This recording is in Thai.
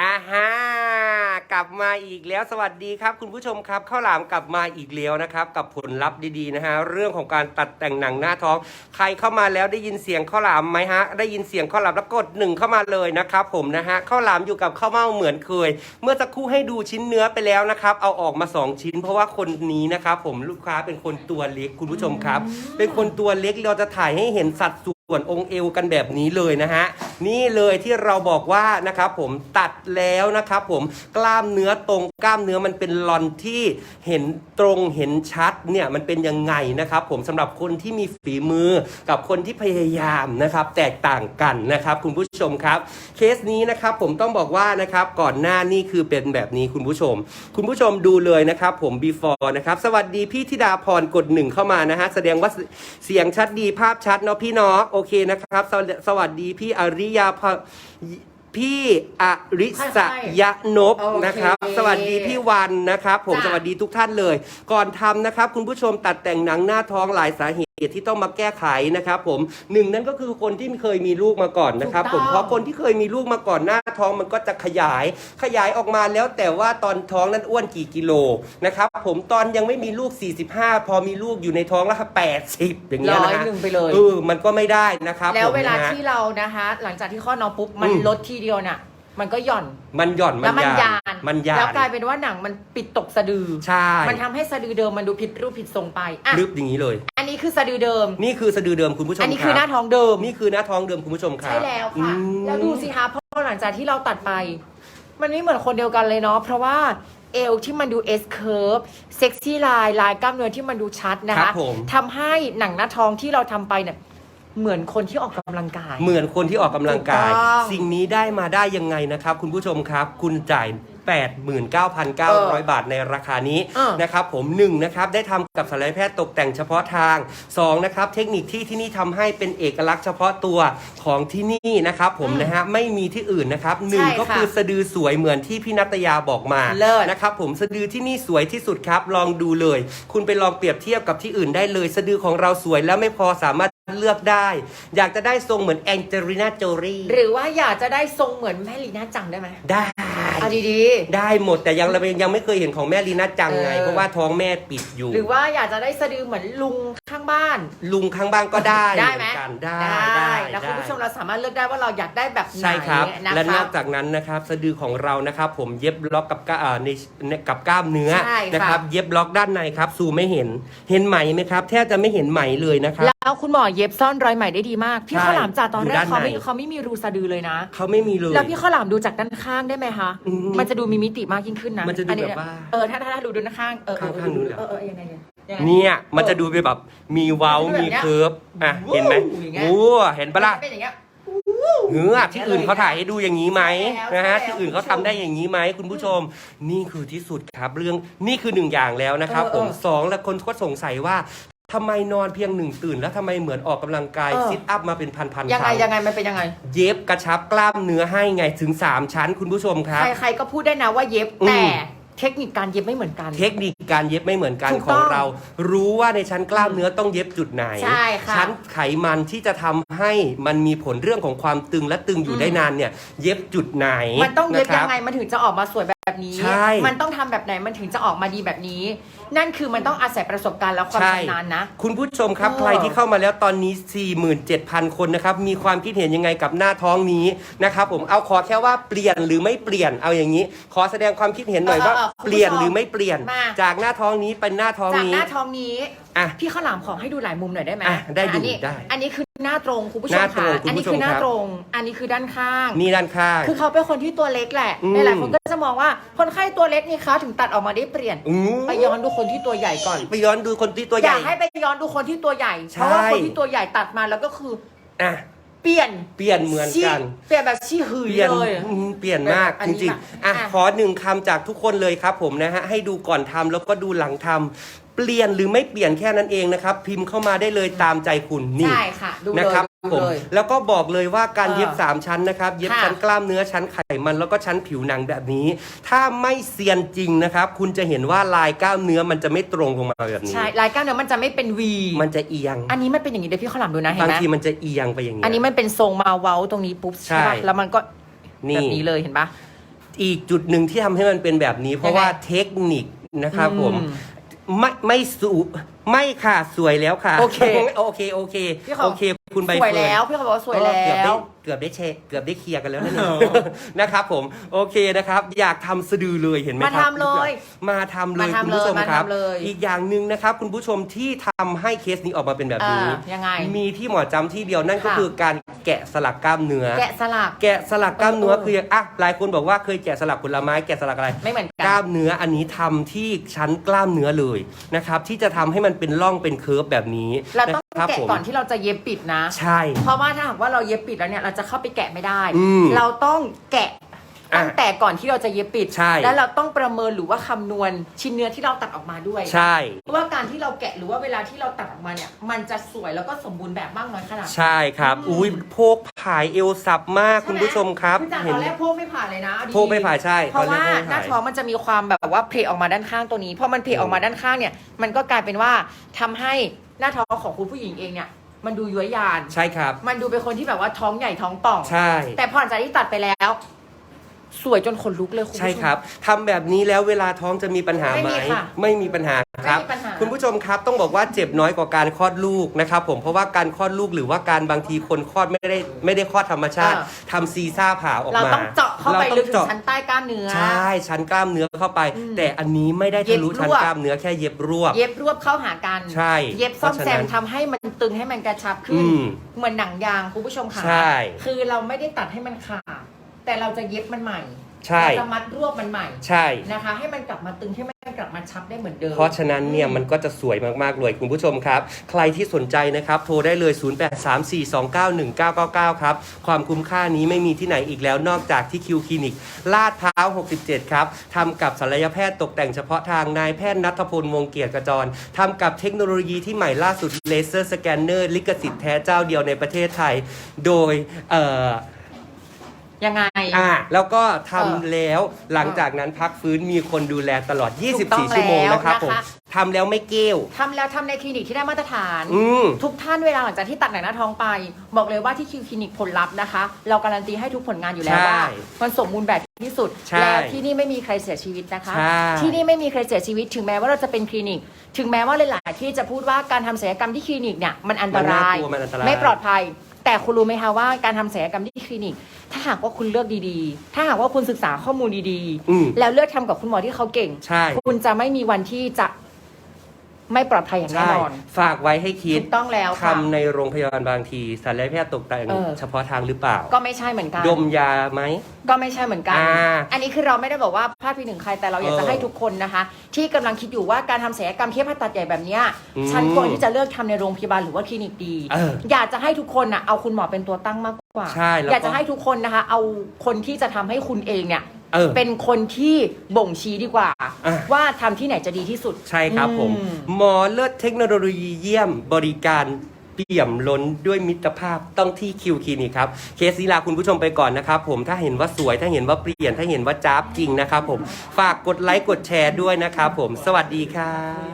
อ่าฮะกลับมาอีกแล้วสวัสดีครับ คุณผู้ชมครับข้าวหลามกลับมาอีกแล้วนะครับ กับผลลัพธ์ดีๆนะฮะเรื่องของการตัดแต่งหนังหน้าท้อง ใครเข้ามาแล้วได้ยินเสียงข้าวหลามไหมฮะได้ยินเสียงข้าวหลามแล้วกดหนึ่งเข้ามาเลยนะครับผมนะฮะข้าวหลามอยู่กับข้าวเม่าเหมือนเคย เมื่อสักครู่ให้ดูชิ้นเนื้อไปแล้วนะครับ เอาออกมา 2 ชิ้น เพราะว่าคนนี้นะครับผมลูกค้าเป็นคนตัวเล็กคุณผู้ชมครับ เป็นคนตัวเล็กเราจะถ่ายให้เห็นสัดส่วนส่วนองค์เอวกันแบบนี้เลยนะฮะ นี่เลยที่เราบอกว่านะครับผมตัดแล้วนะครับผมกล้ามเนื้อตรงกล้ามเนื้อมันเป็นลอนที่เห็นตรงเห็นชัดเนี่ยมันเป็นยังไงนะครับผมสำหรับคนที่มีฝีมือกับคนที่พยายามนะครับแตกต่างกันนะครับคุณผู้ชมครับ เคสนี้นะครับผมต้องบอกว่านะครับก่อนหน้านี่คือเป็นแบบนี้คุณผู้ชม คุณผู้ชมดูเลยนะครับผม before นะครับสวัสดีพี่ธิดาพรกดหนึ่งเข้ามานะฮะแสดงว่าเสียงชัดดีภาพชัดเนาะพี่เนาะโอเคนะครับ สวัสดีพี่อาริยาพพี่อริสยนพโอเคนะครับ สวัสดีพี่วันนะครับ ผมจ้ะ สวัสดีทุกท่านเลย ก่อนทำนะครับ คุณผู้ชมตัดแต่งหนังหน้าท้องหลายสาเหตุ ที่ต้องมาแก้ไขนะครับผมหนึ่งนั่นก็คือคนที่เคยมีลูกมาก่อนนะครับ ผมเพราะคนที่เคยมีลูกมาก่อนหน้าท้องมันก็จะขยายขยายออกมาแล้วแต่ว่าตอนท้องนั้นอ้วนกี่กิโลนะครับผมตอนยังไม่มีลูก 45 พอมีลูกอยู่ในท้องแล้ว80อย่างเงี้ยร้นะอยฮะหนึ่งไปเลย เออมันก็ไม่ได้นะครับแล้วผมเวลานะฮะ ที่เรานะคะ หลังจากที่คลอดน้องปุ๊บ มันอืม ลดทีเดียวน่ะ มันก็หย่อนมันหย่อนแล้วมันยาน มันยานแล้วกลายเป็นว่าหนังมันปิดตกสะดือ ใช่มันทำให้สะดือเดิมมันดูผิดรูปผิดทรงไปอะ ลึบอย่างนี้เลย อันนี้คือสะดือเดิม นี่คือสะดือเดิมคุณผู้ชมอันนี้รับคือหน้าท้องเดิม นี่คือหน้าท้องเดิมคุณผู้ชมครับใช่แล้วค่ะอืมแล้วดูสิคะเพราะหลังจากที่เราตัดไป มันไม่เหมือนคนเดียวกันเลยเนาะ เพราะว่าเอวที่มันดู S curve เซ็กซี่ไลน์ลายกล้ามเนื้อที่มันดูชัดนะครัคะบผม ทำให้หนังหน้าท้องที่เราทำไปเนี่ยเหมือนคนที่ออกกำลังกาย เหมือนคนที่ออกกำลังกาย ถูกต้อง สิ่งนี้ได้มาได้ยังไงนะครับ คุณผู้ชมครับ คุณจ่าย 89,900 บาทในราคานี้เออ นะครับผม1นะครับได้ทำกับศัลยแพทย์ตกแต่งเฉพาะทาง2นะครับเทคนิคที่ที่นี่ทำให้เป็นเอกลักษณ์เฉพาะตัวของที่นี่นะครับผมอืมนะฮะไม่มีที่อื่นนะครับหนึ่งใช่ก็ค่ะคือสะดือสวยเหมือนที่พี่นัตยาบอกมาเลิศ นะครับผมสะดือที่นี่สวยที่สุดครับลองดูเลย คุณไปลองเปรียบเทียบกับที่อื่นได้เลย สะดือของเราสวยแล้วไม่พอสามารถเลือกได้ อยากจะได้ทรงเหมือนแองเจลิน่าโจรีหรือว่าอยากจะได้ทรงเหมือนแม่ลีน่าจังได้ไหม ได้ เอาดีได้หมดแต่ยังเรายังไม่เคยเห็นของแม่ลีน่าจังไงเออเพราะว่าท้องแม่ปิดอยู่ ๆ หรือว่าอยากจะได้สะดือเหมือนลุงข้างบ้าน ลุงข้างบ้านก็ได้ได้ไหมเอนกันได้ได้แล้วคุณผู้ชมได้ เราสามารถเลือกได้ว่าเราอยากได้แบบไหนใช่ครับ นะและนคะ อกจากนั้นนะครับสะดือของเรานะครับ ผมเย็บล็อกกับกล้าอ่าในในกับกล้ามเนื้อใช่ค่ะ นะครับ เย็บล็อกด้านในครับซูมไม่เห็นเห็นไหมไหมครับ แทบจะไม่เห็นไหมเลยนะครับแล้วคุณหมอเย็บซ่อนรอยใหม่ได้ดีมาก พี่ใช่ข้าวหลามจ่าตอนอยู่แรกด้านเขาไม่ในเขาไม่มีรูสะดือเลยนะเขาไม่มีเลยแล้วพี่ข้าวหลามดูจากด้านข้างได้ไหมคะอืมมันจะดูมีมิติมากยิ่งขึ้นนะมันจะดูอัแบบว่าเออถ้าถ้าถ้าดูด้านข้างเออเออข้างๆนู้นเหรอเออเออยังไงเนี่ยยังไงเนี่ยมันจะดูเป็นแบบมีเว้ามันจะดูมีแบบเนี้ยเคิร์ฟอะวู้เห็นไหมอย่างเงี้ยโอ้เห็นปะล่ะเป็นอย่างเงี้ยเหือที่อื่นเขาถ่ายให้ดูอย่างนี้ไหมใช่แล้วนะฮะใช่แล้วที่อื่นเขาทำได้อย่างนี้ไหมคุณผู้ชม นี่คือที่สุดครับเรื่องนี่คือหนึ่งอย่างแล้วนะครับเออผมเออสองแล้วคนก็สงสัยว่า ทำไมนอนเพียงหนึ่งตื่น แล้วทำไมเหมือนออกกำลังกายเออ ซิทอัพมาเป็นพันๆคยังไงรั้งยังไงมันเป็นยังไง เย็บกระชับกล้ามเนื้อให้ไงถึง 3 ชั้นคุณผู้ชมครับ ใครใครก็พูดได้นะว่าเย็บอืม แต่เทคนิคการเย็บไม่เหมือนกัน เทคนิคการเย็บไม่เหมือนกันถูกขต้อองงเรา รู้ว่าในชั้นกล้ามเนื้อต้องเย็บจุดไหน ใช่ค่ะชั้นไขมันที่จะทำให้มันมีผลเรื่องของความตึงและตึงอยู่อืม ได้นานเนี่ย เย็บจุดไหนมันต้องเย็บะคยัรับ งไงมันถึงจะออกมาสวยแบบ นี้ ใช่มันต้องทำแบบไหนมันถึงจะออกมาดีแบบนี้ นั่นคือมันต้องอาศัยประสบการณ์และความใช่ ชำนาญนะ คุณผู้ชมครับเออใครที่เข้ามาแล้วตอนนี้ 47,000 คนนะครับ มีความคิดเห็นยังไงกับหน้าท้องนี้นะครับผมเอาขอแค่ว่าเปลี่ยนหรือไม่เปลี่ยนเอาอย่างนี้ ขอแสดงความคิดเห็นหน่อยว่า เออเออคุณผู้ชมเปลี่ยนหรือไม่เปลี่ยน มา จากหน้าท้องนี้เป็นหน้าท้องจากนี้ หน้าท้องนี้ อะ พี่ข้าวหลามขอให้ดูหลายมุมหน่อยได้ไหมอะได้ดูอันนี้ได้ อันนี้คือ หน้าตรงคุณผู้ชหมน้าตรค่ะงคุณอันผู้นี้ชมคือหน้าครับ ตรง อันนี้คือด้านข้าง นี่ด้านข้าง คือเขาเป็นคนที่ตัวเล็กแหละอืม หลายๆคนก็จะมองว่าคนไข้ตัวเล็กนี่เขาถึงตัดออกมาได้เปลี่ยนอืมไปย้อนดูคนที่ตัวใหญ่ก่อน ไปย้อนดูคนที่ตัวใหอญ่ ยากให้ไปย้อนดูคนที่ตัวใหญ่ ใช่ เพราะว่าคนที่ตัวใหญ่ตัดมาแล้วก็คืออะเปลี่ยนเปลี่ยนเหมือนกันชี้เปลี่ยนแบบชี้หืเปยลี่ยนเลย อืมเปลี่ยนมากอันจนี้ริงค่ะๆอะอะ ขอหนึ่งคำจากทุกคนเลยครับผมนะฮะ ให้ดูก่อนทำแล้วก็ดูหลังทำเป ลี่ยนหรือไม่เปลี่ยนแค่นั้นเองนะครับ พิมพ์เข้ามาได้เลยตามใจคุณนี่ ใช่ค่ะ ดูเลนะยครับดูผมเลย แล้วก็บอกเลยว่าการเออเย็บ3ชั้นนะครับ เย็บค่ะชั้นกล้ามเนื้อชั้นไขมันแล้วก็ชั้นผิวหนังแบบนี้ ถ้าไม่เซียนจริงนะครับ คุณจะเห็นว่าลายกล้ามเนื้อมันจะไม่ตรงลงมาแบบนี้ ใช่ลายกล้ามเนื้อมันจะไม่เป็นวีมันจะเอียง อันนี้มันเป็นอย่างนี้เดี๋ยวพี่ข้าวหลามดูนะเห็นบางไหมทีมันจะเอียงไปอย่างเงี้ย อันนี้มันเป็นทรงมาเว้าตรงนี้ปุ๊บใช่ใช่ปะแล้วมันก็นี่ แบบนี้เลยเห็นปะ อีกจุดหนึ่งที่ทำให้มันเป็นแบบนี้ เพราะว่าเทคนิคนะครับผม อืม ไม่ไม่สูไม่ค่ะสวยแล้วค่ะโอเคโอเคโอเคพี่เขา โอเค คุณใบสวยเฟิร์น แล้วพี่เขาบอกว่าสวยแล้เกือบได้วเกือบได้เชเกือบได้เคลียร์กันแล้วนะเนี่ย นะครับผมโอเคนะครับ อยากทำสะดือเลยเห็นไหมครับมาทำเลยมาทำเลยมาทำคุณผู้ชมเลยครับ มาทำเลยอีกอย่างหนึ่งนะครับ คุณผู้ชมที่ทำให้เคสนี้ออกมาเป็นแบบนี้ อ่ายังไงมีที่หมอจำที่เดียวนั่นก็ค่ะคือการแกะสลักกล้ามเนื้อ แกะสลัก แกะสลักกล้ามเนื้อเออคืออะหลายคนบอกว่าเคยแกะสลักผลไม้แกะสลักอะไรไม่เหมือนกกัล้านมเนื้ออันนี้ทำที่ชั้นกล้ามเนื้อเลยนะครับที่จะทำให้มันเป็นร่องเป็นเคิร์ฟแบบนี้เราต้องนะครับแกะผมก่อนที่เราจะเย็บปิดนะ ใช่ เพราะว่าถ้าหากว่าเราเย็บปิดแล้วเนี่ยเราจะเข้าไปแกะไม่ได้ อืม เราต้องแกะอะ ตั้งแต่ก่อนที่เราจะเย็บปิด ใช่ แล้วเราต้องประเมินหรือว่าคำนวณชิ้นเนื้อที่เราตัดออกมาด้วยใช่ ว่าการที่เราแกะหรือว่าเวลาที่เราตัดออกมาเนี่ย มันจะสวยแล้วก็สมบูรณ์แบบมากน้อยขนาดไหน ใช่ครับ อืม อุ้ยโพกผายเอวสับมากคุณผู้ชมครับพี่จ๋าเห็ตนอนแรกโพกไม่ผ่านเลยนะเอาดีๆโพกไม่ผ่ายใช่เพราะตอนแรว่ากโพกไม่หน้าผ่ายท้องมันจะมีความแบบว่าเพลออกมาด้านข้างตัวนี้พอมันเพลออกมาด้านข้างเนี่ย มันก็กลายเป็นว่าทำให้หน้าท้องของคุณผู้หญิงเองเนี่ย มันดูย้วยยาน ใช่ครับ มันดูเป็นคนที่แบบว่าท้องใหญ่ท้องป่อง ใช่ แต่พอหลังจากที่ตัดไปแล้ว สวยจนขนลุกเลยคุณผู้ชม ใช่ครับทำแบบนี้แล้วเวลาท้องจะมีปัญหาไหมไม่มีค่ะไม่มีปัญหาครับ ไม่มีปัญหา คุณผู้ชมครับต้องบอกว่าเจ็บน้อยกว่าการคลอดลูกนะครับผมเพราะว่าการคลอดลูกหรือว่าการบางทีคนคลอดไม่ได้ไม่ได้คลอดธรรมชาติทำซีซ่าผ่าออกเรามาต้องเจาะเข้าไปรลึต้กองถึงเจาะชั้นใต้กล้ามเนื้อ ใช่ชั้นกล้ามเนื้อเข้าไปอืมแต่อันนี้ไม่ได้ทะลุเย็บรวบ ชั้นกล้ามเนื้อแค่เย็บรวบ เย็บรวบเข้าหากัน ใช่เย็บซ่อมเพราะแซฉะนั้มนทำให้มันตึงให้มันกระชับขึ้อืนมเหมือนหนังยางคุณผู้ชมค่ะ ใช่ คือเราไม่ได้ตัดให้มันขาด แต่เราจะเย็บมันใหม่ใช่ เราจะมัดรวบมันใหม่ใช่ นะคะ ให้มันกลับมาตึงให้มันกลับมาชับได้เหมือนเดิม เพราะฉะนั้นเนี่ยมันก็จะสวยมากๆเลยคุณผู้ชมครับ ใครที่สนใจนะครับ โทรได้เลย 0834291999 ครับ ความคุ้มค่านี้ไม่มีที่ไหนอีกแล้วนอกจากที่คิวคลินิก ลาดพร้าว 67 ครับทำกับศัลยแพทย์ตกแต่งเฉพาะทางนายแพทย์นัทพลวงเกียรติกระจรทำกับเทคโนโลยีที่ใหม่ล่าสุดเลเซอร์สแกนเนอร์ลิขสิทธิ์แท้เจ้าเดียวในประเทศไทย โดยเอ่อ ยังไง อ่าแล้วก็ทำเออแล้วหลังจากนั้นพักฟื้นมีคนดูแลตลอด ถูกต้อง24 ชั่วโมงนะครับแล้วผมนะคะทำแล้วไม่เกี้ยวทำแล้วทำในคลินิกที่ได้มาตรฐาน อืม ทุกท่านเวลาหลังจากที่ตัดหนังหน้าท้องไป บอกเลยว่าที่คิวคลินิกผลลัพธ์นะคะ เราการันตีให้ทุกผลงานอยู่แล้วใช่ว่ามันสมบูรณ์แบบที่สุดใช่แล้วที่นี่ไม่มีใครเสียชีวิตนะคะ ใช่ที่นี่ไม่มีใครเสียชีวิต ถึงแม้ว่าเราจะเป็นคลินิก ถึงแม้ว่าหลายๆที่จะพูดว่าการทำศัลยกรรมที่คลินิกเนี่ยมันอันตราย มันน่ากลัวมันอันตราย ไม่ปลอดภัย แต่คุณรู้ไหมคะว่าการทำศัลยกรรมที่คลินิก ถ้าหากว่าคุณเลือกดีๆ ถ้าหากว่าคุณศึกษาข้อมูลดีอืม ๆ แล้วเลือกทำกับคุณหมอที่เขาเก่ง ใช่ คุณจะไม่มีวันที่จะ ไม่ปลอดภัยอย่างแน่ใช่ นอน ฝากไว้ให้คิดถูกต้องแล้วค่ะทำในโรงพยาบาลบางทีศัลยแพทย์ตกแต่งเออ เฉพาะทางหรือเปล่า ก็ไม่ใช่เหมือนกัน ดมยาไหม ก็ไม่ใช่เหมือนกัน อ่าอันนี้คือเราไม่ได้บอกว่าพลาดพิงถึงใครแต่เราอยากจะเออให้ทุกคนนะคะ ที่กำลังคิดอยู่ว่าการทำศัลยกรรมเทียบผ่าตัดใหญ่แบบเนี้ยอืมฉันควรที่จะเลือกทำในโรงพยาบาลหรือว่าคลินิกดี เอออยากจะให้ทุกคนนะเอาคุณหมอเป็นตัวตั้งมากกว่า ใช่แล้วก็อยากจะให้ทุกคนนะคะ เอาคนที่จะทำให้คุณเองเนี่ย เออเป็นคนที่บ่งชี้ดีกว่า อะ ว่าทำที่ไหนจะดีที่สุด ใช่ครับผม อืม หมอเลิศเทคโนโลยีเยี่ยมบริการเปี่ยมล้นด้วยมิตรภาพต้องที่คิวคลินิกครับ เคสนี้ลาคุณผู้ชมไปก่อนนะครับผมถ้าเห็นว่าสวยถ้าเห็นว่าเปลี่ยนถ้าเห็นว่าจ้าบจริงนะครับผม ฝากกดไลค์กดแชร์ด้วยนะครับผม สวัสดีครับ